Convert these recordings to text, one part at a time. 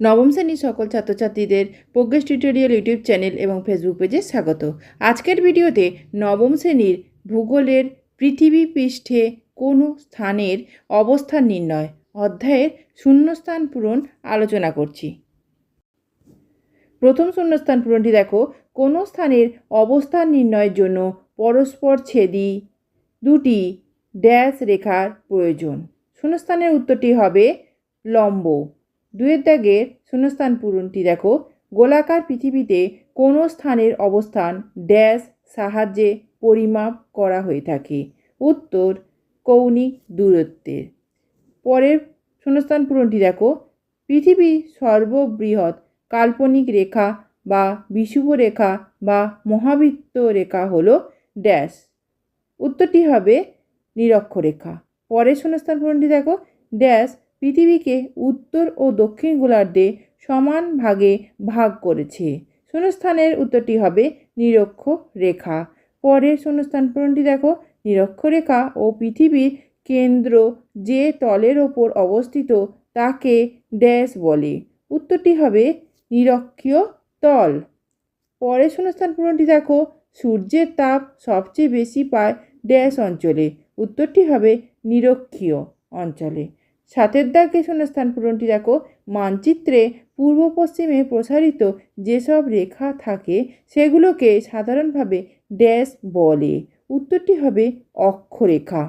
নবম শ্রেণির সকল ছাত্রছাত্রীদের প্রোগ্রেস টিউটোরিয়াল ইউটিউব চ্যানেল এবং ফেসবুক পেজে স্বাগত। আজকের ভিডিওতে নবম শ্রেণির ভূগোলের পৃথিবী পৃষ্ঠে কোনো স্থানের অবস্থান নির্ণয় অধ্যায়ের শূন্যস্থান পূরণ আলোচনা করছি। প্রথম শূন্যস্থান পূরণটি দেখো, কোনো স্থানের অবস্থান নির্ণয়ের জন্য পরস্পর ছেদি দুটি ড্যাশ রেখার প্রয়োজন। শূন্যস্থানের উত্তরটি হবে লম্ব। দুয়ের দাগের শূন্যস্থান পূরণটি, দেখো। গোলাকার পৃথিবীতে কোনো স্থানের অবস্থান ড্যাশ সাহায্যে পরিমাপ করা হয়ে থাকে। উত্তর কৌণিক দূরত্বের। পরের শূন্যস্থান পূরণটি, দেখো। পৃথিবীর সর্ববৃহৎ কাল্পনিক রেখা বা বিষুব রেখা বা মহাবৃত্ত রেখা হলো ড্যাশ। উত্তরটি হবে নিরক্ষরেখা পরের শূন্যস্থান পূরণটি, দেখো। ড্যাশ পৃথিবীকে উত্তর ও দক্ষিণ গোলার্ধে সমান ভাগে ভাগ করেছে। শূন্যস্থানের উত্তরটি হবে নিরক্ষ রেখা। পরের শূন্যস্থান পূরণটি দেখো নিরক্ষরেখা ও পৃথিবীর কেন্দ্র যে তলের ওপর অবস্থিত তাকে ড্যাশ বলে। উত্তরটি হবে নিরক্ষীয় তল। পরের শূন্যস্থান পূরণটি দেখো, সূর্যের তাপ সবচেয়ে বেশি পায় ড্যাশ অঞ্চলে। উত্তরটি হবে নিরক্ষীয় অঞ্চলে। সাতের দাগে শূন্যস্থান পূরণটি দেখো। মানচিত্রে পূর্ব পশ্চিমে প্রসারিত যেসব রেখা থাকে, সেগুলোকে সাধারণভাবে ড্যাশ বলে। উত্তরটি হবে অক্ষরেখা।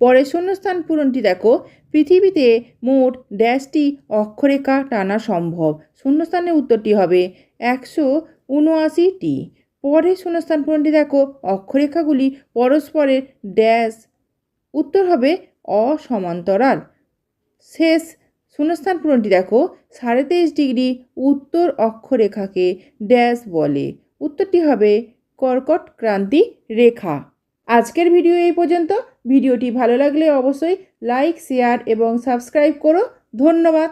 পরের শূন্যস্থান পূরণটি দেখো। পৃথিবীতে মোট ড্যাশটি অক্ষরেখা টানা সম্ভব। শূন্যস্থানের উত্তরটি হবে একশো উনআশিটি। পরের শূন্যস্থান পূরণটি দেখো। অক্ষরেখাগুলি পরস্পরের ড্যাশ উত্তর হবে অসমান্তরাল। শেষ শূন্যস্থান পূরণটি দেখো, সাড়ে তেইশ ডিগ্রি উত্তর অক্ষরেখাকে ড্যাশ বলে। উত্তরটি হবে কর্কট ক্রান্তি রেখা। আজকের ভিডিও এই পর্যন্ত। ভিডিওটি ভালো লাগলে অবশ্যই লাইক, শেয়ার এবং সাবস্ক্রাইব করো। ধন্যবাদ।